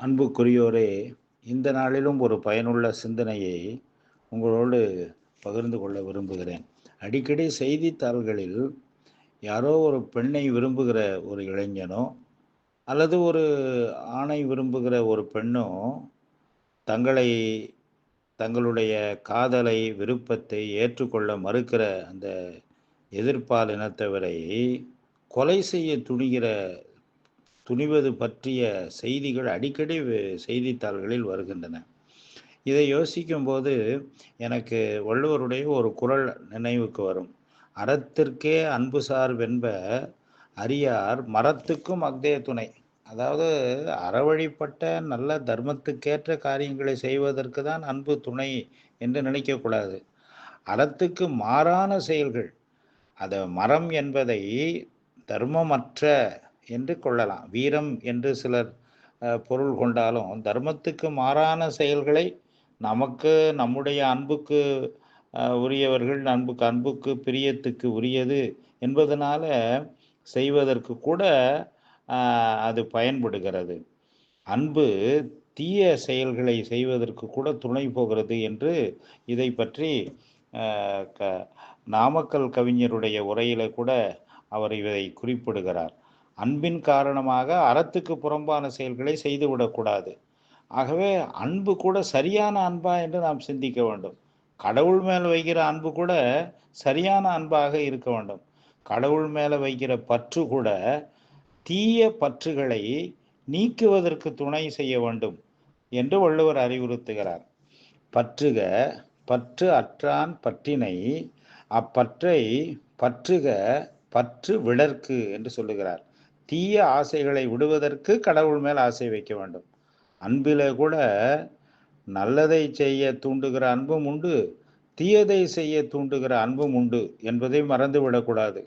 அன்புக்குரியோரே இந்த நாளிலும் ஒரு பயனுள்ள சிந்தனையை உங்களோடு பகிர்ந்து கொள்ள விரும்புகிறேன். அடிக்கடி செய்தித்தாள்களில் யாரோ ஒரு பெண்ணை விரும்புகிற ஒரு இளைஞனோ அல்லது ஒரு ஆணை விரும்புகிற ஒரு பெண்ணோ தங்களை தங்களுடைய காதலை விருப்பத்தை ஏற்றுக்கொள்ள மறுக்கிற அந்த எதிர்ப்பால் இனத்தவரை கொலை செய்ய துணிகிற துணிவது பற்றிய செய்திகள் அடிக்கடி செய்தித்தாள்களில் வருகின்றன. இதை யோசிக்கும்போது எனக்கு வள்ளுவருடைய ஒரு குரல் நினைவுக்கு வரும். அறத்திற்கே அன்புசார் வென்ப அரியார் மரத்துக்கும் அக்தே துணை. அதாவது அறவழிப்பட்ட நல்ல தர்மத்துக்கேற்ற காரியங்களை செய்வதற்கு தான் அன்பு துணை என்று நினைக்கக்கூடாது அறத்துக்கு மாறான செயல்கள். அதை மரம் என்பதை தர்மமற்ற என்று கொள்ளலாம். வீரம் என்று சிலர் பொருள் கொண்டாலும் தர்மத்துக்கு மாறான செயல்களை நமக்கு நம்முடைய அன்புக்கு உரியவர்கள் அன்புக்கு அன்புக்கு பிரியத்துக்கு உரியது என்பதனால செய்வதற்கு கூட அது பயன்படுகிறது. அன்பு தீய செயல்களை செய்வதற்கு கூட துணை போகிறது என்று இதை பற்றி க நாமக்கல் கவிஞருடைய உரையில கூட அவர் இதை குறிப்பிடுகிறார். அன்பின் காரணமாக அறத்துக்கு புறம்பான செயல்களை செய்துவிடக்கூடாது. ஆகவே அன்பு கூட சரியான அன்பா என்று நாம் சிந்திக்க வேண்டும். கடவுள் மேல் வைக்கிற அன்பு கூட சரியான அன்பாக இருக்க வேண்டும். கடவுள் மேலே வைக்கிற பற்று கூட தீய பற்றுகளை நீக்குவதற்கு துணை செய்ய வேண்டும் என்று வள்ளுவர் அறிவுறுத்துகிறார். பற்றுக பற்று அற்றான் பற்றினை அப்பற்றை பற்றுக பற்று விடற்கு என்று சொல்லுகிறார். தீய ஆசைகளை விடுவதற்கு கடவுள் மேல் ஆசை வைக்க வேண்டும். அன்பில கூட நல்லதை செய்ய தூண்டுகிற அன்பும் உண்டு தீயதை செய்ய தூண்டுகிற அன்பும் உண்டு என்பதை மறந்து விடக்கூடாது